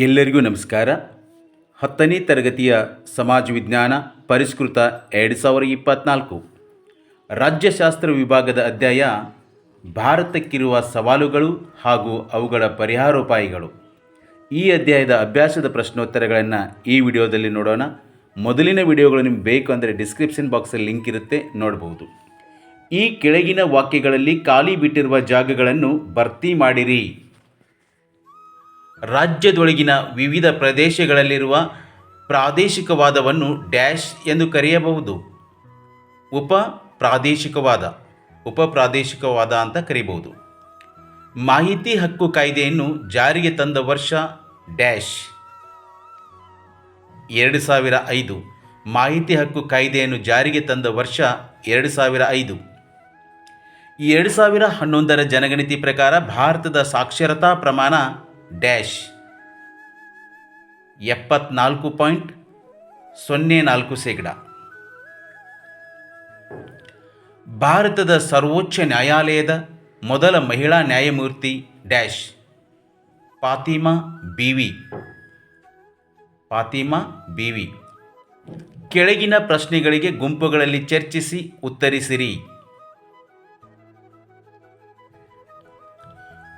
ಎಲ್ಲರಿಗೂ ನಮಸ್ಕಾರ. ಹತ್ತನೇ ತರಗತಿಯ ಸಮಾಜ ವಿಜ್ಞಾನ ಪರಿಷ್ಕೃತ ಎರಡು ಸಾವಿರ ಇಪ್ಪತ್ತ್ನಾಲ್ಕು ರಾಜ್ಯಶಾಸ್ತ್ರ ವಿಭಾಗದ ಅಧ್ಯಾಯ, ಭಾರತಕ್ಕಿರುವ ಸವಾಲುಗಳು ಹಾಗೂ ಅವುಗಳ ಪರಿಹಾರೋಪಾಯಗಳು. ಈ ಅಧ್ಯಾಯದ ಅಭ್ಯಾಸದ ಪ್ರಶ್ನೋತ್ತರಗಳನ್ನು ಈ ವಿಡಿಯೋದಲ್ಲಿ ನೋಡೋಣ. ಮೊದಲಿನ ವಿಡಿಯೋಗಳು ನಿಮ್ಗೆ ಬೇಕು ಅಂದರೆ ಡಿಸ್ಕ್ರಿಪ್ಷನ್ ಬಾಕ್ಸಲ್ಲಿ ಲಿಂಕ್ ಇರುತ್ತೆ ನೋಡಬಹುದು ಈ ಕೆಳಗಿನ ವಾಕ್ಯಗಳಲ್ಲಿ ಖಾಲಿ ಬಿಟ್ಟಿರುವ ಜಾಗಗಳನ್ನು ಭರ್ತಿ ಮಾಡಿರಿ. ರಾಜ್ಯದೊಳಗಿನ ವಿವಿಧ ಪ್ರದೇಶಗಳಲ್ಲಿರುವ ಪ್ರಾದೇಶಿಕವಾದವನ್ನು ಡ್ಯಾಶ್ ಎಂದು ಕರೆಯಬಹುದು. ಉಪ ಪ್ರಾದೇಶಿಕವಾದ ಉಪ ಪ್ರಾದೇಶಿಕವಾದ ಅಂತ ಕರೀಬಹುದು. ಮಾಹಿತಿ ಹಕ್ಕು ಕಾಯ್ದೆಯನ್ನು ಜಾರಿಗೆ ತಂದ ವರ್ಷ ಡ್ಯಾಶ್. ಎರಡು ಸಾವಿರ ಐದು. ಮಾಹಿತಿ ಹಕ್ಕು ಕಾಯ್ದೆಯನ್ನು ಜಾರಿಗೆ ತಂದ ವರ್ಷ ಎರಡು ಸಾವಿರ ಐದು. ಎರಡು ಸಾವಿರ ಹನ್ನೊಂದರ ಜನಗಣತಿ ಪ್ರಕಾರ ಭಾರತದ ಸಾಕ್ಷರತಾ ಪ್ರಮಾಣ ಡ್ಯಾಶ್ ಎಪ್ಪತ್ನಾಲ್ಕು ಪಾಯಿಂಟ್ ಸೊನ್ನೆ ನಾಲ್ಕು ಶೇಕಡ. ಭಾರತದ ಸರ್ವೋಚ್ಚ ನ್ಯಾಯಾಲಯದ ಮೊದಲ ಮಹಿಳಾ ನ್ಯಾಯಮೂರ್ತಿ ಡ್ಯಾಶ್ ಫಾತಿಮಾ ಬಿವಿ. ಫಾತಿಮಾ ಬಿವಿ. ಕೆಳಗಿನ ಪ್ರಶ್ನೆಗಳಿಗೆ ಗುಂಪುಗಳಲ್ಲಿ ಚರ್ಚಿಸಿ ಉತ್ತರಿಸಿರಿ.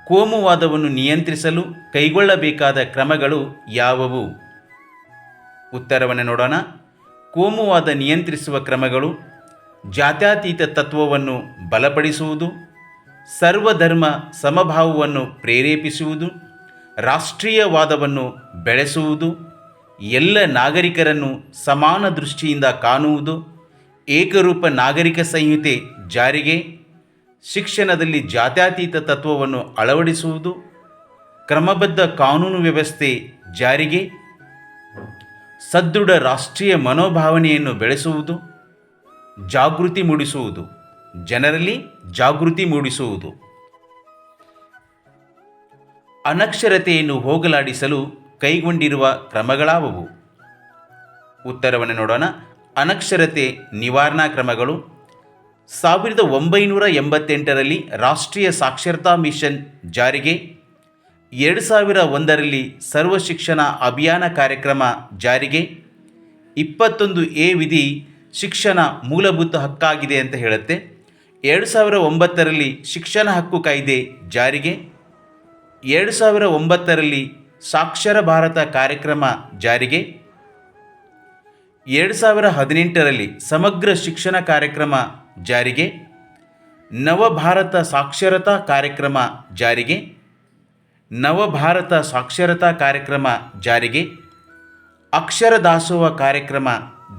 ಕೋಮುವಾದವನ್ನು ನಿಯಂತ್ರಿಸಲು ಕೈಗೊಳ್ಳಬೇಕಾದ ಕ್ರಮಗಳು ಯಾವುವು? ಉತ್ತರವನ್ನು ನೋಡೋಣ. ಕೋಮುವಾದ ನಿಯಂತ್ರಿಸುವ ಕ್ರಮಗಳು ಜಾತ್ಯತೀತ ತತ್ವವನ್ನು ಬಲಪಡಿಸುವುದು, ಸರ್ವಧರ್ಮ ಸಮಭಾವವನ್ನು ಪ್ರೇರೇಪಿಸುವುದು, ರಾಷ್ಟ್ರೀಯವಾದವನ್ನು ಬೆಳೆಸುವುದು, ಎಲ್ಲ ನಾಗರಿಕರನ್ನು ಸಮಾನ ದೃಷ್ಟಿಯಿಂದ ಕಾಣುವುದು, ಏಕರೂಪ ನಾಗರಿಕ ಸಂಹಿತೆ ಜಾರಿಗೆ ಶಿಕ್ಷಣದಲ್ಲಿ ಜಾತ್ಯತೀತ ತತ್ವವನ್ನು ಅಳವಡಿಸುವುದು, ಕ್ರಮಬದ್ಧ ಕಾನೂನು ವ್ಯವಸ್ಥೆ ಜಾರಿಗೆ, ಸದೃಢ ರಾಷ್ಟ್ರೀಯ ಮನೋಭಾವನೆಯನ್ನು ಬೆಳೆಸುವುದು, ಜಾಗೃತಿ ಮೂಡಿಸುವುದು, ಜನರಲ್ಲಿ ಜಾಗೃತಿ ಮೂಡಿಸುವುದು. ಅನಕ್ಷರತೆಯನ್ನು ಹೋಗಲಾಡಿಸಲು ಕೈಗೊಂಡಿರುವ ಕ್ರಮಗಳಾವುವು? ಉತ್ತರವನ್ನು ನೋಡೋಣ. ಅನಕ್ಷರತೆ ನಿವಾರಣಾ ಕ್ರಮಗಳು. ಸಾವಿರದ ಒಂಬೈನೂರ ಎಂಬತ್ತೆಂಟರಲ್ಲಿ ರಾಷ್ಟ್ರೀಯ ಸಾಕ್ಷರತಾ ಮಿಷನ್ ಜಾರಿಗೆ, ಎರಡು ಸಾವಿರ ಒಂದರಲ್ಲಿ ಸರ್ವ ಶಿಕ್ಷಣ ಅಭಿಯಾನ ಕಾರ್ಯಕ್ರಮ ಜಾರಿಗೆ, ಇಪ್ಪತ್ತೊಂದು ಎ ವಿಧಿ ಶಿಕ್ಷಣ ಮೂಲಭೂತ ಹಕ್ಕಾಗಿದೆ ಅಂತ ಹೇಳುತ್ತೆ. ಎರಡು ಸಾವಿರ ಒಂಬತ್ತರಲ್ಲಿ ಶಿಕ್ಷಣ ಹಕ್ಕು ಕಾಯ್ದೆ ಜಾರಿಗೆ, ಎರಡು ಸಾವಿರ ಒಂಬತ್ತರಲ್ಲಿ ಸಾಕ್ಷರ ಭಾರತ ಕಾರ್ಯಕ್ರಮ ಜಾರಿಗೆ, ಎರಡು ಸಾವಿರ ಹದಿನೆಂಟರಲ್ಲಿ ಸಮಗ್ರ ಶಿಕ್ಷಣ ಕಾರ್ಯಕ್ರಮ ಜಾರಿಗೆ. ನವಭಾರತ ಸಾಕ್ಷರತಾ ಕಾರ್ಯಕ್ರಮ ಜಾರಿಗೆ. ನವಭಾರತ ಸಾಕ್ಷರತಾ ಕಾರ್ಯಕ್ರಮ ಜಾರಿಗೆ. ಅಕ್ಷರ ದಾಸೋಹ ಕಾರ್ಯಕ್ರಮ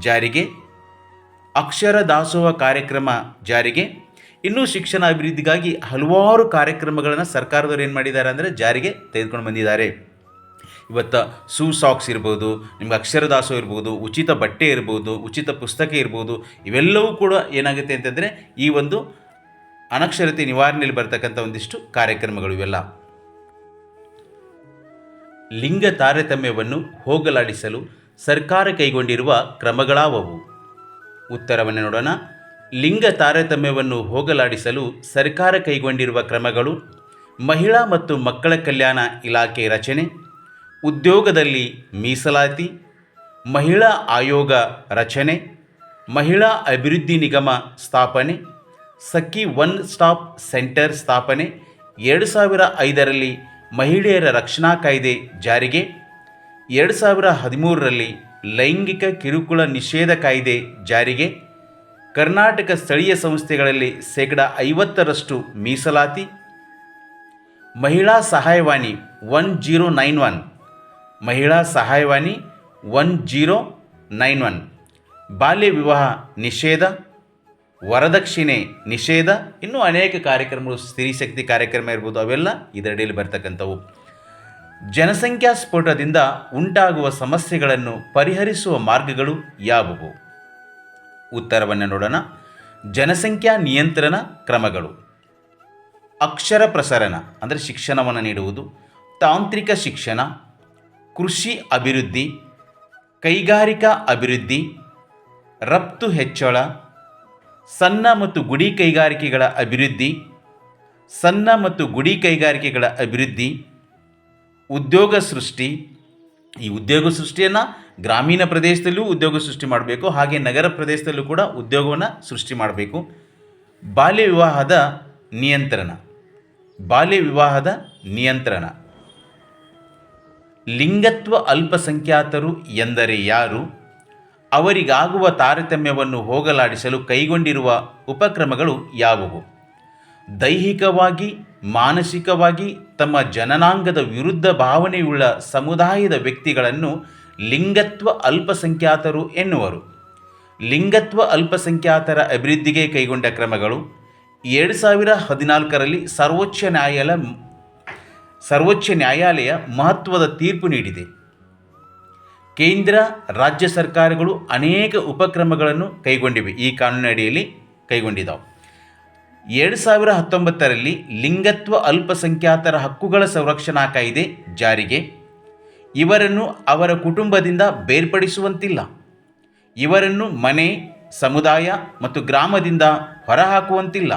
ಜಾರಿಗೆ. ಅಕ್ಷರ ದಾಸೋಹ ಕಾರ್ಯಕ್ರಮ ಜಾರಿಗೆ. ಇನ್ನೂ ಶಿಕ್ಷಣ ಅಭಿವೃದ್ಧಿಗಾಗಿ ಹಲವಾರು ಕಾರ್ಯಕ್ರಮಗಳನ್ನು ಸರ್ಕಾರದವರು ಏನು ಮಾಡಿದ್ದಾರೆ ಅಂದರೆ ಜಾರಿಗೆ ತೆಗೆದುಕೊಂಡು ಬಂದಿದ್ದಾರೆ. ಇವತ್ತು ಸೂ ಸಾಕ್ಸ್ ಇರ್ಬೋದು, ನಿಮ್ಗೆ ಅಕ್ಷರ ದಾಸೋಹ ಇರ್ಬೋದು, ಉಚಿತ ಬಟ್ಟೆ ಇರ್ಬೋದು, ಉಚಿತ ಪುಸ್ತಕ ಇರ್ಬೋದು, ಇವೆಲ್ಲವೂ ಕೂಡ ಏನಾಗುತ್ತೆ ಅಂತಂದರೆ ಈ ಒಂದು ಅನಕ್ಷರತೆ ನಿವಾರಣೆಯಲ್ಲಿ ಬರ್ತಕ್ಕಂಥ ಒಂದಿಷ್ಟು ಕಾರ್ಯಕ್ರಮಗಳು ಇವೆಲ್ಲ. ಲಿಂಗ ತಾರತಮ್ಯವನ್ನು ಹೋಗಲಾಡಿಸಲು ಸರ್ಕಾರ ಕೈಗೊಂಡಿರುವ ಕ್ರಮಗಳಾವವು? ಉತ್ತರವನ್ನು ನೋಡೋಣ. ಲಿಂಗ ತಾರತಮ್ಯವನ್ನು ಹೋಗಲಾಡಿಸಲು ಸರ್ಕಾರ ಕೈಗೊಂಡಿರುವ ಕ್ರಮಗಳು ಮಹಿಳಾ ಮತ್ತು ಮಕ್ಕಳ ಕಲ್ಯಾಣ ಇಲಾಖೆ ರಚನೆ ಉದ್ಯೋಗದಲ್ಲಿ ಮೀಸಲಾತಿ, ಮಹಿಳಾ ಆಯೋಗ ರಚನೆ, ಮಹಿಳಾ ಅಭಿವೃದ್ಧಿ ನಿಗಮ ಸ್ಥಾಪನೆ, ಸಖಿ ಒನ್ ಸ್ಟಾಪ್ ಸೆಂಟರ್ ಸ್ಥಾಪನೆ, ಎರಡು ಸಾವಿರ ಐದರಲ್ಲಿ ಮಹಿಳೆಯರ ರಕ್ಷಣಾ ಕಾಯ್ದೆ ಜಾರಿಗೆ, ಎರಡು ಸಾವಿರ ಹದಿಮೂರರಲ್ಲಿ ಲೈಂಗಿಕ ಕಿರುಕುಳ ನಿಷೇಧ ಕಾಯ್ದೆ ಜಾರಿಗೆ, ಕರ್ನಾಟಕ ಸ್ಥಳೀಯ ಸಂಸ್ಥೆಗಳಲ್ಲಿ ಶೇಕಡ ಐವತ್ತರಷ್ಟು ಮೀಸಲಾತಿ, ಮಹಿಳಾ ಸಹಾಯವಾಣಿ ಒನ್ ಜೀರೋ ನೈನ್ ಒನ್ ಮಹಿಳಾ ಸಹಾಯವಾಣಿ ಒನ್ ಜೀರೋ ನೈನ್ ಒನ್. ಬಾಲ್ಯ ವಿವಾಹ ನಿಷೇಧ, ವರದಕ್ಷಿಣೆ ನಿಷೇಧ, ಇನ್ನೂ ಅನೇಕ ಕಾರ್ಯಕ್ರಮಗಳು ಸ್ತ್ರೀಶಕ್ತಿ ಕಾರ್ಯಕ್ರಮ ಇರ್ಬೋದು, ಅವೆಲ್ಲ ಇದರಡಿಯಲ್ಲಿ ಬರ್ತಕ್ಕಂಥವು. ಜನಸಂಖ್ಯಾ ಸ್ಫೋಟದಿಂದ ಉಂಟಾಗುವ ಸಮಸ್ಯೆಗಳನ್ನು ಪರಿಹರಿಸುವ ಮಾರ್ಗಗಳು ಯಾವುವು? ಉತ್ತರವನ್ನು ನೋಡೋಣ. ಜನಸಂಖ್ಯಾ ನಿಯಂತ್ರಣ ಕ್ರಮಗಳು. ಅಕ್ಷರ ಪ್ರಸರಣ, ಅಂದರೆ ಶಿಕ್ಷಣವನ್ನು ನೀಡುವುದು. ತಾಂತ್ರಿಕ ಶಿಕ್ಷಣ ಕೃಷಿ ಅಭಿವೃದ್ಧಿ, ಕೈಗಾರಿಕಾ ಅಭಿವೃದ್ಧಿ, ರಫ್ತು ಹೆಚ್ಚಳ, ಸಣ್ಣ ಮತ್ತು ಗುಡಿ ಕೈಗಾರಿಕೆಗಳ ಅಭಿವೃದ್ಧಿ, ಸಣ್ಣ ಮತ್ತು ಗುಡಿ ಕೈಗಾರಿಕೆಗಳ ಅಭಿವೃದ್ಧಿ, ಉದ್ಯೋಗ ಸೃಷ್ಟಿ. ಈ ಉದ್ಯೋಗ ಸೃಷ್ಟಿಯನ್ನು ಗ್ರಾಮೀಣ ಪ್ರದೇಶದಲ್ಲೂ ಉದ್ಯೋಗ ಸೃಷ್ಟಿ ಮಾಡಬೇಕು, ಹಾಗೆ ನಗರ ಪ್ರದೇಶದಲ್ಲೂ ಕೂಡ ಉದ್ಯೋಗವನ್ನು ಸೃಷ್ಟಿ ಮಾಡಬೇಕು. ಬಾಲ್ಯ ವಿವಾಹದ ನಿಯಂತ್ರಣ. ಬಾಲ್ಯ ವಿವಾಹದ ನಿಯಂತ್ರಣ. ಲಿಂಗತ್ವ ಅಲ್ಪಸಂಖ್ಯಾತರು ಎಂದರೆ ಯಾರು? ಅವರಿಗಾಗುವ ತಾರತಮ್ಯವನ್ನು ಹೋಗಲಾಡಿಸಲು ಕೈಗೊಂಡಿರುವ ಉಪಕ್ರಮಗಳು ಯಾವುವು? ದೈಹಿಕವಾಗಿ, ಮಾನಸಿಕವಾಗಿ, ತಮ್ಮ ಜನನಾಂಗದ ವಿರುದ್ಧ ಭಾವನೆಯುಳ್ಳ ಸಮುದಾಯದ ವ್ಯಕ್ತಿಗಳನ್ನು ಲಿಂಗತ್ವ ಅಲ್ಪಸಂಖ್ಯಾತರು ಎನ್ನುವರು. ಲಿಂಗತ್ವ ಅಲ್ಪಸಂಖ್ಯಾತರ ಅಭಿವೃದ್ಧಿಗೆ ಕೈಗೊಂಡ ಕ್ರಮಗಳು. ಎರಡು ಸಾವಿರ ಹದಿನಾಲ್ಕರಲ್ಲಿ ಸರ್ವೋಚ್ಚ ನ್ಯಾಯಾಲಯ ಸರ್ವೋಚ್ಚ ನ್ಯಾಯಾಲಯ ಮಹತ್ವದ ತೀರ್ಪು ನೀಡಿದೆ. ಕೇಂದ್ರ, ರಾಜ್ಯ ಸರ್ಕಾರಗಳು ಅನೇಕ ಉಪಕ್ರಮಗಳನ್ನು ಕೈಗೊಂಡಿವೆ. ಈ ಕಾನೂನಡಿಯಲ್ಲಿ ಕೈಗೊಂಡಿದ್ದಾವೆ. ಎರಡು ಸಾವಿರ ಹತ್ತೊಂಬತ್ತರಲ್ಲಿ ಲಿಂಗತ್ವ ಅಲ್ಪಸಂಖ್ಯಾತರ ಹಕ್ಕುಗಳ ಸಂರಕ್ಷಣಾ ಕಾಯ್ದೆ ಜಾರಿಗೆ. ಇವರನ್ನು ಅವರ ಕುಟುಂಬದಿಂದ ಬೇರ್ಪಡಿಸುವಂತಿಲ್ಲ. ಇವರನ್ನು ಮನೆ, ಸಮುದಾಯ ಮತ್ತು ಗ್ರಾಮದಿಂದ ಹೊರಹಾಕುವಂತಿಲ್ಲ.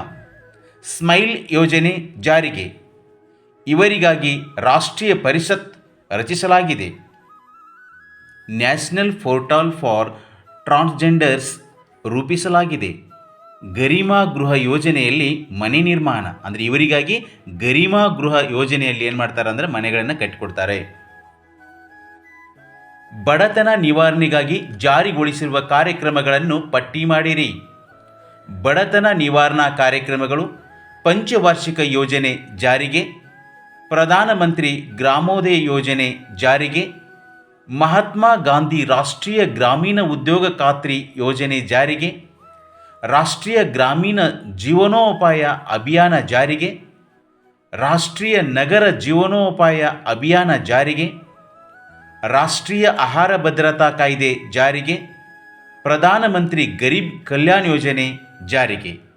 ಸ್ಮೈಲ್ ಯೋಜನೆ ಜಾರಿಗೆ. ಇವರಿಗಾಗಿ ರಾಷ್ಟ್ರೀಯ ಪರಿಷತ್ ರಚಿಸಲಾಗಿದೆ. ನ್ಯಾಷನಲ್ ಪೋರ್ಟಲ್ ಫಾರ್ ಟ್ರಾನ್ಸ್ಜೆಂಡರ್ಸ್ ರೂಪಿಸಲಾಗಿದೆ. ಗರಿಮಾ ಗೃಹ ಯೋಜನೆಯಲ್ಲಿ ಮನೆ ನಿರ್ಮಾಣ, ಅಂದರೆ ಇವರಿಗಾಗಿ ಗರಿಮಾ ಗೃಹ ಯೋಜನೆಯಲ್ಲಿ ಏನು ಮಾಡ್ತಾರೆ ಅಂದರೆ ಮನೆಗಳನ್ನು ಕಟ್ಟಿಕೊಡ್ತಾರೆ. ಬಡತನ ನಿವಾರಣೆಗಾಗಿ ಜಾರಿಗೊಳಿಸಿರುವ ಕಾರ್ಯಕ್ರಮಗಳನ್ನು ಪಟ್ಟಿ ಮಾಡಿರಿ. ಬಡತನ ನಿವಾರಣಾ ಕಾರ್ಯಕ್ರಮಗಳು ಪಂಚವಾರ್ಷಿಕ ಯೋಜನೆ ಜಾರಿಗೆ ಪ್ರಧಾನಮಂತ್ರಿ ಗ್ರಾಮೋದಯ ಯೋಜನೆ ಜಾರಿಗೆ ಮಹಾತ್ಮ ಗಾಂಧಿ ರಾಷ್ಟ್ರೀಯ ಗ್ರಾಮೀಣ ಉದ್ಯೋಗ ಖಾತ್ರಿ ಯೋಜನೆ ಜಾರಿಗೆ, ರಾಷ್ಟ್ರೀಯ ಗ್ರಾಮೀಣ ಜೀವನೋಪಾಯ ಅಭಿಯಾನ ಜಾರಿಗೆ, ರಾಷ್ಟ್ರೀಯ ನಗರ ಜೀವನೋಪಾಯ ಅಭಿಯಾನ ಜಾರಿಗೆ, ರಾಷ್ಟ್ರೀಯ ಆಹಾರ ಭದ್ರತಾ ಕಾಯ್ದೆ ಜಾರಿಗೆ ಪ್ರಧಾನಮಂತ್ರಿ ಗರೀಬ್ ಕಲ್ಯಾಣ್ ಯೋಜನೆ ಜಾರಿಗೆ.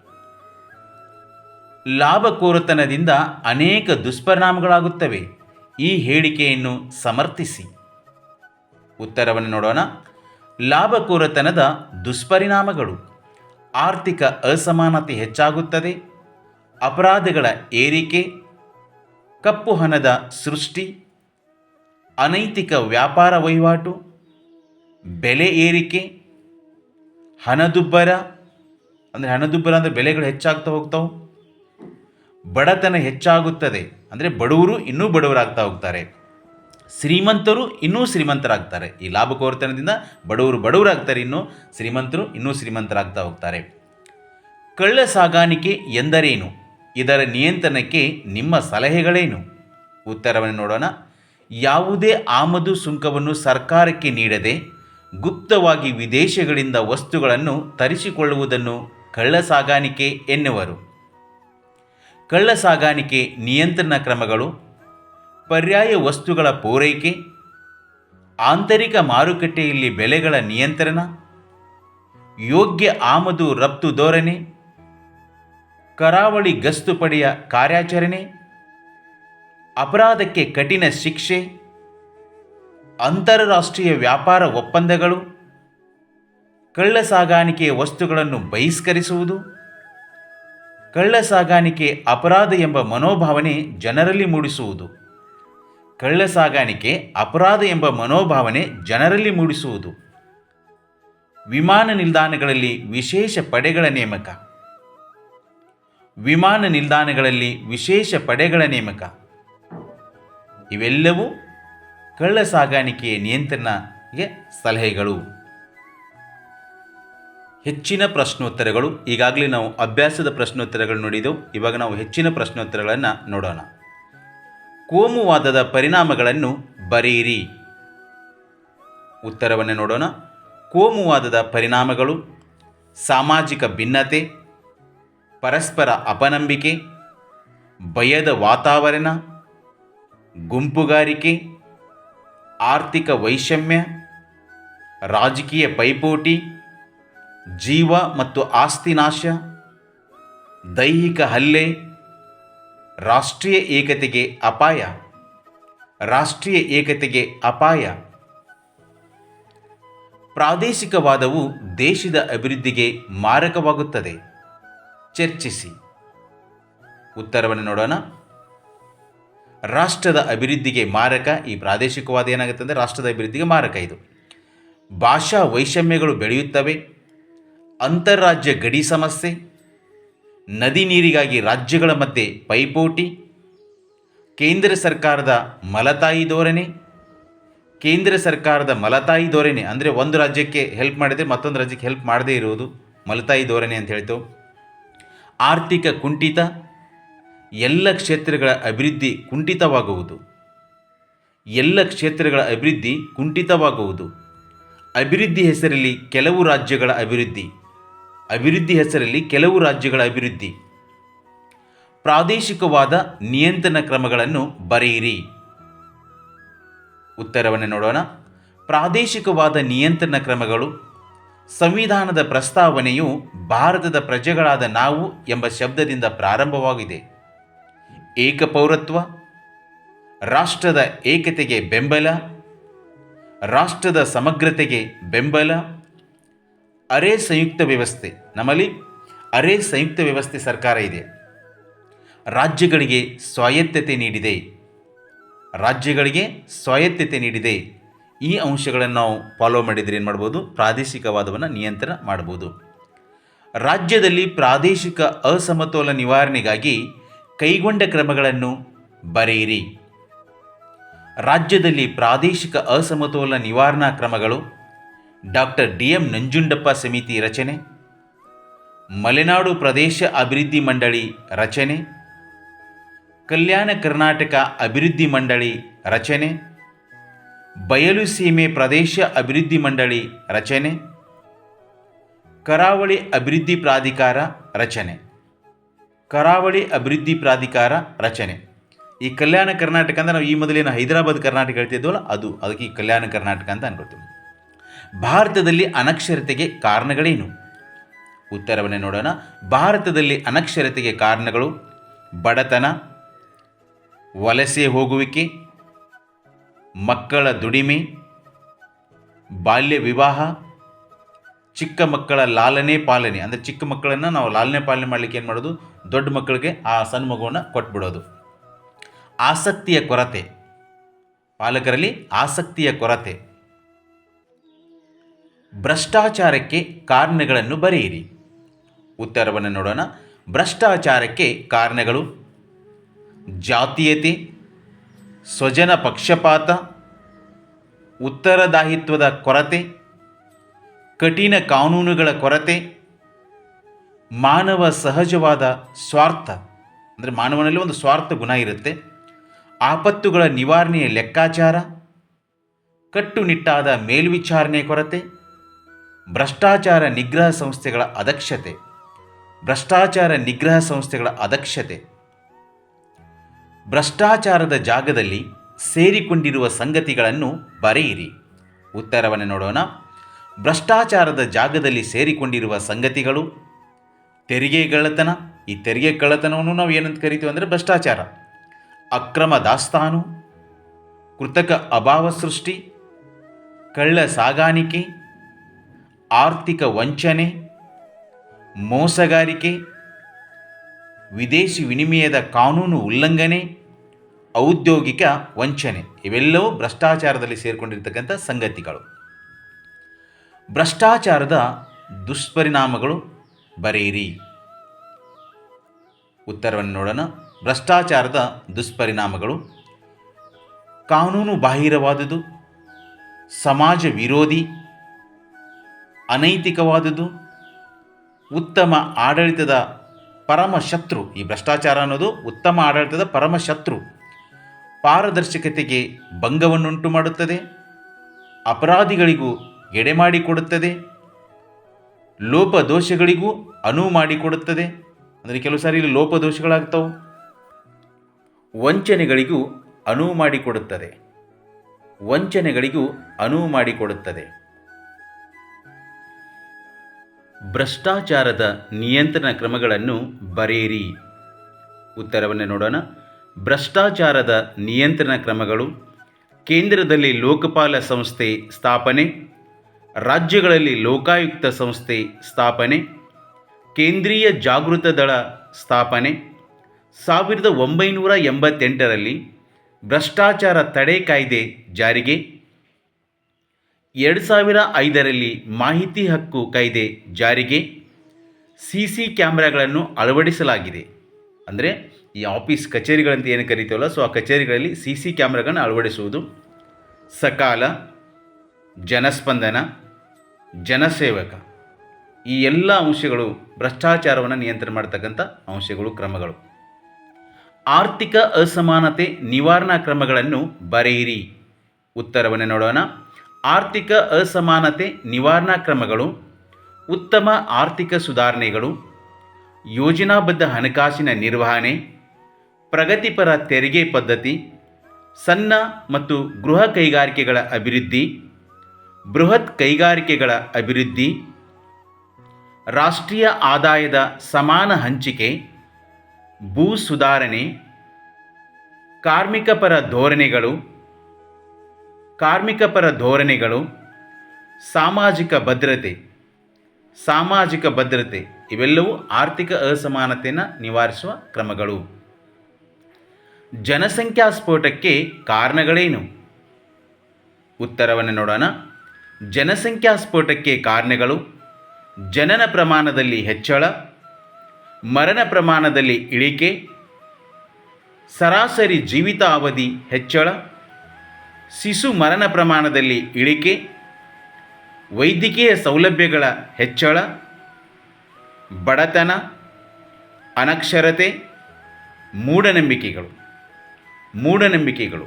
ಲಾಭಕೋರತನದಿಂದ ಅನೇಕ ದುಷ್ಪರಿಣಾಮಗಳಾಗುತ್ತವೆ. ಈ ಹೇಳಿಕೆಯನ್ನು ಸಮರ್ಥಿಸಿ. ಉತ್ತರವನ್ನು ನೋಡೋಣ. ಲಾಭಕೋರತನದ ದುಷ್ಪರಿಣಾಮಗಳು. ಆರ್ಥಿಕ ಅಸಮಾನತೆ ಹೆಚ್ಚಾಗುತ್ತದೆ. ಅಪರಾಧಗಳ ಏರಿಕೆ. ಕಪ್ಪು ಹಣದ ಸೃಷ್ಟಿ. ಅನೈತಿಕ ವ್ಯಾಪಾರ ವಹಿವಾಟು. ಬೆಲೆ ಏರಿಕೆ. ಹಣದುಬ್ಬರ. ಅಂದರೆ ಹಣದುಬ್ಬರ ಅಂದರೆ ಬೆಲೆಗಳು ಹೆಚ್ಚಾಗ್ತಾ ಹೋಗ್ತಾವೆ ಬಡತನ ಹೆಚ್ಚಾಗುತ್ತದೆ. ಅಂದರೆ ಬಡವರು ಇನ್ನೂ ಬಡವರಾಗ್ತಾ ಹೋಗ್ತಾರೆ. ಶ್ರೀಮಂತರು ಇನ್ನೂ ಶ್ರೀಮಂತರಾಗ್ತಾರೆ. ಈ ಲಾಭಕೋರತನದಿಂದ ಬಡವರು ಬಡವರಾಗ್ತಾರೆ ಇನ್ನೂ, ಶ್ರೀಮಂತರು ಇನ್ನೂ ಶ್ರೀಮಂತರಾಗ್ತಾ ಹೋಗ್ತಾರೆ. ಕಳ್ಳ ಸಾಗಾಣಿಕೆ ಎಂದರೇನು? ಇದರ ನಿಯಂತ್ರಣಕ್ಕೆ ನಿಮ್ಮ ಸಲಹೆಗಳೇನು? ಉತ್ತರವನ್ನು ನೋಡೋಣ. ಯಾವುದೇ ಆಮದು ಸುಂಕವನ್ನು ಸರ್ಕಾರಕ್ಕೆ ನೀಡದೆ ಗುಪ್ತವಾಗಿ ವಿದೇಶಗಳಿಂದ ವಸ್ತುಗಳನ್ನು ತರಿಸಿಕೊಳ್ಳುವುದನ್ನು ಕಳ್ಳ ಸಾಗಾಣಿಕೆ ಎನ್ನುವರು. ಕಳ್ಳ ಸಾಗಾಣಿಕೆ ನಿಯಂತ್ರಣ ಕ್ರಮಗಳು, ಪರ್ಯಾಯ ವಸ್ತುಗಳ ಪೂರೈಕೆ, ಆಂತರಿಕ ಮಾರುಕಟ್ಟೆಯಲ್ಲಿ ಬೆಲೆಗಳ ನಿಯಂತ್ರಣ, ಯೋಗ್ಯ ಆಮದು ರಫ್ತು ಧೋರಣೆ, ಕರಾವಳಿ ಗಸ್ತು ಪಡೆಯ ಕಾರ್ಯಾಚರಣೆ, ಅಪರಾಧಕ್ಕೆ ಕಠಿಣ ಶಿಕ್ಷೆ, ಅಂತಾರಾಷ್ಟ್ರೀಯ ವ್ಯಾಪಾರ ಒಪ್ಪಂದಗಳು, ಕಳ್ಳ ಸಾಗಾಣಿಕೆಯ ವಸ್ತುಗಳನ್ನು ಬಹಿಷ್ಕರಿಸುವುದು. ಕಳ್ಳ ಸಾಗಾಣಿಕೆ ಅಪರಾಧ ಎಂಬ ಮನೋಭಾವನೆ ಜನರಲ್ಲಿ ಮೂಡಿಸುವುದು. ಕಳ್ಳ ಸಾಗಾಣಿಕೆ ಅಪರಾಧ ಎಂಬ ಮನೋಭಾವನೆ ಜನರಲ್ಲಿ ಮೂಡಿಸುವುದು. ವಿಮಾನ ನಿಲ್ದಾಣಗಳಲ್ಲಿ ವಿಶೇಷ ಪಡೆಗಳ ನೇಮಕ. ವಿಮಾನ ನಿಲ್ದಾಣಗಳಲ್ಲಿ ವಿಶೇಷ ಪಡೆಗಳ ನೇಮಕ. ಇವೆಲ್ಲವೂ ಕಳ್ಳ ಸಾಗಾಣಿಕೆಯ ನಿಯಂತ್ರಣಗೆ ಸಲಹೆಗಳು. ಹೆಚ್ಚಿನ ಪ್ರಶ್ನೋತ್ತರಗಳು, ಈಗಾಗಲೇ ನಾವು ಅಭ್ಯಾಸದ ಪ್ರಶ್ನೋತ್ತರಗಳು ನೋಡಿದೆವು. ಇವಾಗ ನಾವು ಹೆಚ್ಚಿನ ಪ್ರಶ್ನೋತ್ತರಗಳನ್ನು ನೋಡೋಣ. ಕೋಮುವಾದದ ಪರಿಣಾಮಗಳನ್ನು ಬರೆಯಿರಿ ಉತ್ತರವನ್ನು ನೋಡೋಣ. ಕೋಮುವಾದದ ಪರಿಣಾಮಗಳು, ಸಾಮಾಜಿಕ ಭಿನ್ನತೆ, ಪರಸ್ಪರ ಅಪನಂಬಿಕೆ, ಭಯದ ವಾತಾವರಣ, ಗುಂಪುಗಾರಿಕೆ, ಆರ್ಥಿಕ ವೈಷಮ್ಯ, ರಾಜಕೀಯ ಪೈಪೋಟಿ ಜೀವ ಮತ್ತು ಆಸ್ತಿ ನಾಶ, ದೈಹಿಕ ಹಲ್ಲೆ, ರಾಷ್ಟ್ರೀಯ ಏಕತೆಗೆ ಅಪಾಯ, ರಾಷ್ಟ್ರೀಯ ಏಕತೆಗೆ ಅಪಾಯ. ಪ್ರಾದೇಶಿಕವಾದವು ದೇಶದ ಅಭಿವೃದ್ಧಿಗೆ ಮಾರಕವಾಗುತ್ತದೆ. ಚರ್ಚಿಸಿ. ಉತ್ತರವನ್ನು ನೋಡೋಣ. ರಾಷ್ಟ್ರದ ಅಭಿವೃದ್ಧಿಗೆ ಮಾರಕ, ಈ ಪ್ರಾದೇಶಿಕವಾದ ಏನಾಗುತ್ತೆ ಅಂದರೆ ರಾಷ್ಟ್ರದ ಅಭಿವೃದ್ಧಿಗೆ ಮಾರಕ ಇದು. ಭಾಷಾ ವೈಷಮ್ಯಗಳು ಬೆಳೆಯುತ್ತವೆ. ಅಂತಾರಾಜ್ಯ ಗಡಿ ಸಮಸ್ಯೆ, ನದಿ ನೀರಿಗಾಗಿ ರಾಜ್ಯಗಳ ಮಧ್ಯೆ ಪೈಪೋಟಿ, ಕೇಂದ್ರ ಸರ್ಕಾರದ ಮಲತಾಯಿ ಧೋರಣೆ, ಕೇಂದ್ರ ಸರ್ಕಾರದ ಮಲತಾಯಿ ಧೋರಣೆ ಅಂದರೆ ಒಂದು ರಾಜ್ಯಕ್ಕೆ ಹೆಲ್ಪ್ ಮಾಡಿದರೆ ಮತ್ತೊಂದು ರಾಜ್ಯಕ್ಕೆ ಹೆಲ್ಪ್ ಮಾಡದೇ ಇರುವುದು ಮಲತಾಯಿ ಧೋರಣೆ ಅಂತ ಹೇಳ್ತೇವೆ. ಆರ್ಥಿಕ ಕುಂಠಿತ, ಎಲ್ಲ ಕ್ಷೇತ್ರಗಳ ಅಭಿವೃದ್ಧಿ ಕುಂಠಿತವಾಗುವುದು. ಎಲ್ಲ ಕ್ಷೇತ್ರಗಳ ಅಭಿವೃದ್ಧಿ ಕುಂಠಿತವಾಗುವುದು. ಅಭಿವೃದ್ಧಿ ಹೆಸರಲ್ಲಿ ಕೆಲವು ರಾಜ್ಯಗಳ ಅಭಿವೃದ್ಧಿ ಅಭಿವೃದ್ಧಿ ಹೆಸರಲ್ಲಿ ಕೆಲವು ರಾಜ್ಯಗಳ ಅಭಿವೃದ್ಧಿ. ಪ್ರಾದೇಶಿಕವಾದ ನಿಯಂತ್ರಣ ಕ್ರಮಗಳನ್ನು ಬರೆಯಿರಿ. ಉತ್ತರವನ್ನು ನೋಡೋಣ. ಪ್ರಾದೇಶಿಕವಾದ ನಿಯಂತ್ರಣ ಕ್ರಮಗಳು, ಸಂವಿಧಾನದ ಪ್ರಸ್ತಾವನೆಯು ಭಾರತದ ಪ್ರಜೆಗಳಾದ ನಾವು ಎಂಬ ಶಬ್ದದಿಂದ ಪ್ರಾರಂಭವಾಗಿದೆ. ಏಕಪೌರತ್ವ ರಾಷ್ಟ್ರದ ಏಕತೆಗೆ ಬೆಂಬಲ, ರಾಷ್ಟ್ರದ ಸಮಗ್ರತೆಗೆ ಬೆಂಬಲ ಅರೆ ಸಂಯುಕ್ತ ವ್ಯವಸ್ಥೆ. ನಮ್ಮಲ್ಲಿ ಅರೆ ಸಂಯುಕ್ತ ವ್ಯವಸ್ಥೆ ಸರ್ಕಾರ ಇದೆ. ರಾಜ್ಯಗಳಿಗೆ ಸ್ವಾಯತ್ತತೆ ನೀಡಿದೆ. ರಾಜ್ಯಗಳಿಗೆ ಸ್ವಾಯತ್ತತೆ ನೀಡಿದೆ. ಈ ಅಂಶಗಳನ್ನು ನಾವು ಫಾಲೋ ಮಾಡಿದರೆ ಏನು ಮಾಡ್ಬೋದು? ಪ್ರಾದೇಶಿಕವಾದವನ್ನು ನಿಯಂತ್ರಣ ಮಾಡ್ಬೋದು. ರಾಜ್ಯದಲ್ಲಿ ಪ್ರಾದೇಶಿಕ ಅಸಮತೋಲ ನಿವಾರಣೆಗಾಗಿ ಕೈಗೊಂಡ ಕ್ರಮಗಳನ್ನು ಬರೆಯಿರಿ. ರಾಜ್ಯದಲ್ಲಿ ಪ್ರಾದೇಶಿಕ ಅಸಮತೋಲ ನಿವಾರಣಾ ಕ್ರಮಗಳು ಡಾಕ್ಟರ್ ಡಿ ಎಂ ನಂಜುಂಡಪ್ಪ ಸಮಿತಿ ರಚನೆ, ಮಲೆನಾಡು ಪ್ರದೇಶ ಅಭಿವೃದ್ಧಿ ಮಂಡಳಿ ರಚನೆ, ಕಲ್ಯಾಣ ಕರ್ನಾಟಕ ಅಭಿವೃದ್ಧಿ ಮಂಡಳಿ ರಚನೆ, ಬಯಲು ಸೀಮೆ ಪ್ರದೇಶ ಅಭಿವೃದ್ಧಿ ಮಂಡಳಿ ರಚನೆ, ಕರಾವಳಿ ಅಭಿವೃದ್ಧಿ ಪ್ರಾಧಿಕಾರ ರಚನೆ. ಕರಾವಳಿ ಅಭಿವೃದ್ಧಿ ಪ್ರಾಧಿಕಾರ ರಚನೆ. ಈ ಕಲ್ಯಾಣ ಕರ್ನಾಟಕ ಅಂದರೆ ನಾವು ಈ ಮೊದಲೇನು ಹೈದರಾಬಾದ್ ಕರ್ನಾಟಕ ಹೇಳ್ತಿದ್ವಲ್ಲ ಅದು, ಅದಕ್ಕೆ ಈ ಕಲ್ಯಾಣ ಕರ್ನಾಟಕ ಅಂತ ಅನ್ಕೊಳ್ತೀವಿ. ಭಾರತದಲ್ಲಿ ಅನಕ್ಷರತೆಗೆ ಕಾರಣಗಳೇನು? ಉತ್ತರವನ್ನು ನೋಡೋಣ. ಭಾರತದಲ್ಲಿ ಅನಕ್ಷರತೆಗೆ ಕಾರಣಗಳು ಬಡತನ, ವಲಸೆ ಹೋಗುವಿಕೆ, ಮಕ್ಕಳ ದುಡಿಮೆ, ಬಾಲ್ಯ ವಿವಾಹ, ಚಿಕ್ಕ ಮಕ್ಕಳ ಲಾಲನೆ ಪಾಲನೆ. ಅಂದರೆ ಚಿಕ್ಕ ಮಕ್ಕಳನ್ನು ನಾವು ಲಾಲನೆ ಪಾಲನೆ ಮಾಡಲಿಕ್ಕೆ ಏನು ಮಾಡೋದು? ದೊಡ್ಡ ಮಕ್ಕಳಿಗೆ ಆ ಸಣ್ಣ ಕೊಟ್ಬಿಡೋದು. ಆಸಕ್ತಿಯ ಕೊರತೆ. ಪಾಲಕರಲ್ಲಿ ಆಸಕ್ತಿಯ ಕೊರತೆ. ಭ್ರಷ್ಟಾಚಾರಕ್ಕೆ ಕಾರಣಗಳನ್ನು ಬರೆಯಿರಿ. ಉತ್ತರವನ್ನು ನೋಡೋಣ. ಭ್ರಷ್ಟಾಚಾರಕ್ಕೆ ಕಾರಣಗಳು. ಜಾತೀಯತೆ, ಸ್ವಜನ ಪಕ್ಷಪಾತ, ಉತ್ತರದಾಯಿತ್ವದ ಕೊರತೆ, ಕಠಿಣ ಕಾನೂನುಗಳ ಕೊರತೆ, ಮಾನವ ಸಹಜವಾದ ಸ್ವಾರ್ಥ. ಅಂದರೆ ಮಾನವನಲ್ಲಿ ಒಂದು ಸ್ವಾರ್ಥ ಗುಣ ಇರುತ್ತೆ. ಆಪತ್ತುಗಳ ನಿವಾರಣೆಯ ಲೆಕ್ಕಾಚಾರ, ಕಟ್ಟುನಿಟ್ಟಾದ ಮೇಲ್ವಿಚಾರಣೆ ಕೊರತೆ ಭ್ರಷ್ಟಾಚಾರ ನಿಗ್ರಹ ಸಂಸ್ಥೆಗಳ ಅದಕ್ಷತೆ. ಭ್ರಷ್ಟಾಚಾರ ನಿಗ್ರಹ ಸಂಸ್ಥೆಗಳ ಅದಕ್ಷತೆ. ಭ್ರಷ್ಟಾಚಾರದ ಜಾಗದಲ್ಲಿ ಸೇರಿಕೊಂಡಿರುವ ಸಂಗತಿಗಳನ್ನು ಬರೆಯಿರಿ. ಉತ್ತರವನ್ನು ನೋಡೋಣ. ಭ್ರಷ್ಟಾಚಾರದ ಜಾಗದಲ್ಲಿ ಸೇರಿಕೊಂಡಿರುವ ಸಂಗತಿಗಳು, ತೆರಿಗೆ ಕಳ್ಳತನ, ಈ ತೆರಿಗೆ ಕಳ್ಳತನವನ್ನು ನಾವು ಏನಂತ ಕರಿತೀವಿ ಅಂದರೆ ಭ್ರಷ್ಟಾಚಾರ. ಅಕ್ರಮ ದಾಸ್ತಾನು, ಕೃತಕ ಅಭಾವ ಸೃಷ್ಟಿ, ಕಳ್ಳ ಸಾಗಾಣಿಕೆ ಆರ್ಥಿಕ ವಂಚನೆ, ಮೋಸಗಾರಿಕೆ, ವಿದೇಶಿ ವಿನಿಮಯದ ಕಾನೂನು ಉಲ್ಲಂಘನೆ, ಔದ್ಯೋಗಿಕ ವಂಚನೆ ಇವೆಲ್ಲವೂ ಭ್ರಷ್ಟಾಚಾರದಲ್ಲಿ ಸೇರಿಕೊಂಡಿರ್ತಕ್ಕಂಥ ಸಂಗತಿಗಳು. ಭ್ರಷ್ಟಾಚಾರದ ದುಷ್ಪರಿಣಾಮಗಳು ಬರೆಯಿರಿ. ಉತ್ತರವನ್ನು ನೋಡೋಣ. ಭ್ರಷ್ಟಾಚಾರದ ದುಷ್ಪರಿಣಾಮಗಳು ಕಾನೂನು ಬಾಹಿರವಾದುದು, ಸಮಾಜ ವಿರೋಧಿ ಅನೈತಿಕವಾದುದು, ಉತ್ತಮ ಆಡಳಿತದ ಪರಮ ಶತ್ರು ಈ ಭ್ರಷ್ಟಾಚಾರ ಅನ್ನೋದು ಉತ್ತಮ ಆಡಳಿತದ ಪರಮ ಶತ್ರು ಪಾರದರ್ಶಕತೆಗೆ ಭಂಗವನ್ನುಂಟು ಮಾಡುತ್ತದೆ. ಅಪರಾಧಿಗಳಿಗೂ ಎಡೆ ಮಾಡಿಕೊಡುತ್ತದೆ ಲೋಪದೋಷಗಳಿಗೂ ಅನುವು ಮಾಡಿಕೊಡುತ್ತದೆ ಅಂದರೆ ಕೆಲವು ಸಾರಿ ಇಲ್ಲಿ ಲೋಪದೋಷಗಳಾಗ್ತವೆ ವಂಚನೆಗಳಿಗೂ ಅನುವು ಮಾಡಿಕೊಡುತ್ತದೆ ವಂಚನೆಗಳಿಗೂ ಅನುವು ಮಾಡಿಕೊಡುತ್ತದೆ ಭ್ರಷ್ಟಾಚಾರದ ನಿಯಂತ್ರಣ ಕ್ರಮಗಳನ್ನು ಬರೆಯಿರಿ. ಉತ್ತರವನ್ನು ನೋಡೋಣ. ಭ್ರಷ್ಟಾಚಾರದ ನಿಯಂತ್ರಣ ಕ್ರಮಗಳು. ಕೇಂದ್ರದಲ್ಲಿ ಲೋಕಪಾಲ ಸಂಸ್ಥೆ ಸ್ಥಾಪನೆ. ರಾಜ್ಯಗಳಲ್ಲಿ ಲೋಕಾಯುಕ್ತ ಸಂಸ್ಥೆ ಸ್ಥಾಪನೆ. ಕೇಂದ್ರೀಯ ಜಾಗೃತ ದಳ ಸ್ಥಾಪನೆ. ಸಾವಿರದ ಒಂಬೈನೂರ ಎಂಬತ್ತೆಂಟರಲ್ಲಿ ಭ್ರಷ್ಟಾಚಾರ ತಡೆ ಕಾಯ್ದೆ ಜಾರಿಗೆ. ಎರಡು ಸಾವಿರ ಐದರಲ್ಲಿ ಮಾಹಿತಿ ಹಕ್ಕು ಕಾಯ್ದೆ ಜಾರಿಗೆ ಸಿ ಸಿ ಕ್ಯಾಮ್ರಾಗಳನ್ನು ಅಳವಡಿಸಲಾಗಿದೆ. ಅಂದರೆ ಈ ಆಫೀಸ್ ಕಚೇರಿಗಳಂತ ಏನು ಕರಿತೀವಲ್ಲ, ಸೊ ಆ ಕಚೇರಿಗಳಲ್ಲಿ ಸಿ ಸಿ ಕ್ಯಾಮ್ರಾಗಳನ್ನು ಅಳವಡಿಸುವುದು ಸಕಾಲ, ಜನಸ್ಪಂದನ, ಜನಸೇವಕ ಈ ಎಲ್ಲ ಅಂಶಗಳು ಭ್ರಷ್ಟಾಚಾರವನ್ನು ನಿಯಂತ್ರಣ ಮಾಡ್ತಕ್ಕಂಥ ಅಂಶಗಳು, ಕ್ರಮಗಳು. ಆರ್ಥಿಕ ಅಸಮಾನತೆ ನಿವಾರಣಾ ಕ್ರಮಗಳನ್ನು ಬರೆಯಿರಿ. ಉತ್ತರವನ್ನು ನೋಡೋಣ. ಆರ್ಥಿಕ ಅಸಮಾನತೆ ನಿವಾರಣಾ ಕ್ರಮಗಳು, ಉತ್ತಮ ಆರ್ಥಿಕ ಸುಧಾರಣೆಗಳು, ಯೋಜನಾಬದ್ಧ ಹಣಕಾಸಿನ ನಿರ್ವಹಣೆ, ಪ್ರಗತಿಪರ ತೆರಿಗೆ ಪದ್ಧತಿ, ಸಣ್ಣ ಮತ್ತು ಗೃಹ ಕೈಗಾರಿಕೆಗಳ ಅಭಿವೃದ್ಧಿ, ಬೃಹತ್ ಕೈಗಾರಿಕೆಗಳ ಅಭಿವೃದ್ಧಿ, ರಾಷ್ಟ್ರೀಯ ಆದಾಯದ ಸಮಾನ ಹಂಚಿಕೆ, ಭೂ ಸುಧಾರಣೆ ಕಾರ್ಮಿಕ ಪರ ಧೋರಣೆಗಳು ಕಾರ್ಮಿಕ ಪರ ಧೋರಣೆಗಳು, ಸಾಮಾಜಿಕ ಭದ್ರತೆ ಸಾಮಾಜಿಕ ಭದ್ರತೆ ಇವೆಲ್ಲವೂ ಆರ್ಥಿಕ ಅಸಮಾನತೆಯನ್ನು ನಿವಾರಿಸುವ ಕ್ರಮಗಳು. ಜನಸಂಖ್ಯಾ ಸ್ಫೋಟಕ್ಕೆ ಕಾರಣಗಳೇನು? ಉತ್ತರವನ್ನು ನೋಡೋಣ. ಜನಸಂಖ್ಯಾ ಸ್ಫೋಟಕ್ಕೆ ಕಾರಣಗಳು, ಜನನ ಪ್ರಮಾಣದಲ್ಲಿ ಹೆಚ್ಚಳ, ಮರಣ ಪ್ರಮಾಣದಲ್ಲಿ ಇಳಿಕೆ, ಸರಾಸರಿ ಜೀವಿತಾವಧಿ ಹೆಚ್ಚಳ ಶಿಶು ಮರಣ ಪ್ರಮಾಣದಲ್ಲಿ ಇಳಿಕೆ, ವೈದ್ಯಕೀಯ ಸೌಲಭ್ಯಗಳ ಹೆಚ್ಚಳ, ಬಡತನ, ಅನಕ್ಷರತೆ, ಮೂಢನಂಬಿಕೆಗಳು ಮೂಢನಂಬಿಕೆಗಳು.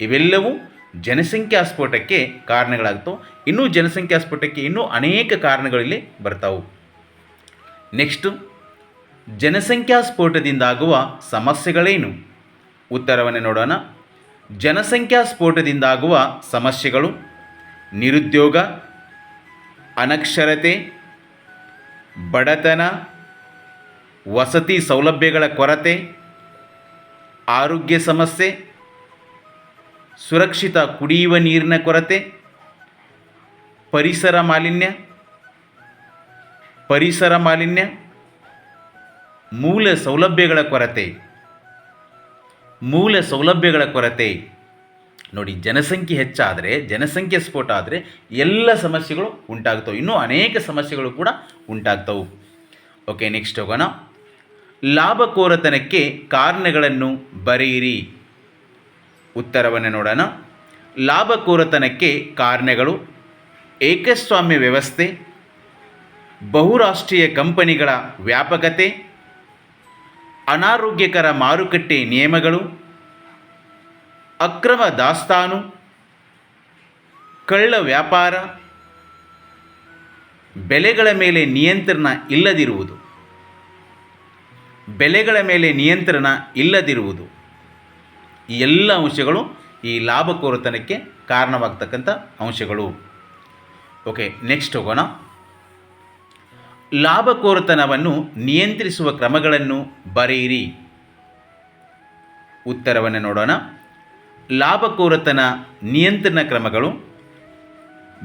ಇವೆಲ್ಲವೂ ಜನಸಂಖ್ಯಾ ಸ್ಫೋಟಕ್ಕೆ ಕಾರಣಗಳಾಗ್ತವೆ. ಇನ್ನೂ ಜನಸಂಖ್ಯಾ ಸ್ಫೋಟಕ್ಕೆ ಇನ್ನೂ ಅನೇಕ ಕಾರಣಗಳಲ್ಲಿ ಬರ್ತಾವು. ನೆಕ್ಸ್ಟು ಜನಸಂಖ್ಯಾ ಸ್ಫೋಟದಿಂದಾಗುವ ಸಮಸ್ಯೆಗಳೇನು? ಉತ್ತರವನ್ನು ನೋಡೋಣ. ಜನಸಂಖ್ಯಾ ಸ್ಫೋಟದಿಂದಾಗುವ ಸಮಸ್ಯೆಗಳು, ನಿರುದ್ಯೋಗ, ಅನಕ್ಷರತೆ, ಬಡತನ, ವಸತಿ ಸೌಲಭ್ಯಗಳ ಕೊರತೆ, ಆರೋಗ್ಯ ಸಮಸ್ಯೆ, ಸುರಕ್ಷಿತ ಕುಡಿಯುವ ನೀರಿನ ಕೊರತೆ, ಪರಿಸರ ಮಾಲಿನ್ಯ ಪರಿಸರ ಮಾಲಿನ್ಯ, ಮೂಲ ಸೌಲಭ್ಯಗಳ ಕೊರತೆ. ಮೂಲ ಸೌಲಭ್ಯಗಳ ಕೊರತೆ. ನೋಡಿ, ಜನಸಂಖ್ಯೆ ಹೆಚ್ಚಾದರೆ, ಜನಸಂಖ್ಯೆ ಸ್ಫೋಟ ಆದರೆ ಎಲ್ಲ ಸಮಸ್ಯೆಗಳು ಉಂಟಾಗ್ತವೆ. ಇನ್ನೂ ಅನೇಕ ಸಮಸ್ಯೆಗಳು ಕೂಡ ಉಂಟಾಗ್ತವೆ. ಓಕೆ ನೆಕ್ಸ್ಟ್ ಹೋಗೋಣ. ಲಾಭಕೋರತನಕ್ಕೆ ಕಾರಣಗಳನ್ನು ಬರೆಯಿರಿ. ಉತ್ತರವನ್ನು ನೋಡೋಣ. ಲಾಭಕೋರತನಕ್ಕೆ ಕಾರಣಗಳು ಏಕಸ್ವಾಮ್ಯ ವ್ಯವಸ್ಥೆ, ಬಹುರಾಷ್ಟ್ರೀಯ ಕಂಪನಿಗಳ ವ್ಯಾಪಕತೆ ಅನಾರೋಗ್ಯಕರ ಮಾರುಕಟ್ಟೆ ನಿಯಮಗಳು, ಅಕ್ರಮ ದಾಸ್ತಾನು, ಕಳ್ಳ ವ್ಯಾಪಾರ, ಬೆಲೆಗಳ ಮೇಲೆ ನಿಯಂತ್ರಣ ಇಲ್ಲದಿರುವುದು. ಬೆಲೆಗಳ ಮೇಲೆ ನಿಯಂತ್ರಣ ಇಲ್ಲದಿರುವುದು. ಈ ಎಲ್ಲ ಅಂಶಗಳು ಈ ಲಾಭಕೋರತನಕ್ಕೆ ಕಾರಣವಾಗ್ತಕ್ಕಂಥ ಅಂಶಗಳು. ಓಕೆ ನೆಕ್ಸ್ಟ್ ಹೋಗೋಣ. ಲಾಭಕೋರತನವನ್ನು ನಿಯಂತ್ರಿಸುವ ಕ್ರಮಗಳನ್ನು ಬರೆಯಿರಿ. ಉತ್ತರವನ್ನು ನೋಡೋಣ. ಲಾಭಕೋರತನ ನಿಯಂತ್ರಣ ಕ್ರಮಗಳು.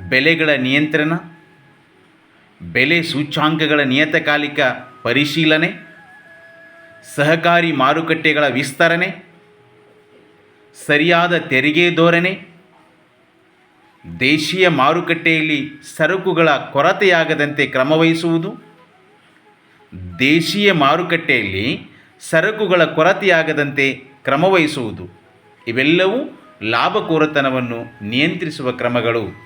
ಬೆಲೆಗಳ ನಿಯಂತ್ರಣ. ಬೆಲೆ ಸೂಚ್ಯಾಂಕಗಳ ನಿಯತಕಾಲಿಕ ಪರಿಶೀಲನೆ. ಸಹಕಾರಿ ಮಾರುಕಟ್ಟೆಗಳ ವಿಸ್ತರಣೆ. ಸರಿಯಾದ ತೆರಿಗೆ ಧೋರಣೆ. ದೇಶೀಯ ಮಾರುಕಟ್ಟೆಯಲ್ಲಿ ಸರಕುಗಳ ಕೊರತೆಯಾಗದಂತೆ ಕ್ರಮವಹಿಸುವುದು. ದೇಶೀಯ ಮಾರುಕಟ್ಟೆಯಲ್ಲಿ ಸರಕುಗಳ ಕೊರತೆಯಾಗದಂತೆ ಕ್ರಮವಹಿಸುವುದು. ಇವೆಲ್ಲವೂ ಲಾಭಕೋರತನವನ್ನು ನಿಯಂತ್ರಿಸುವ ಕ್ರಮಗಳು.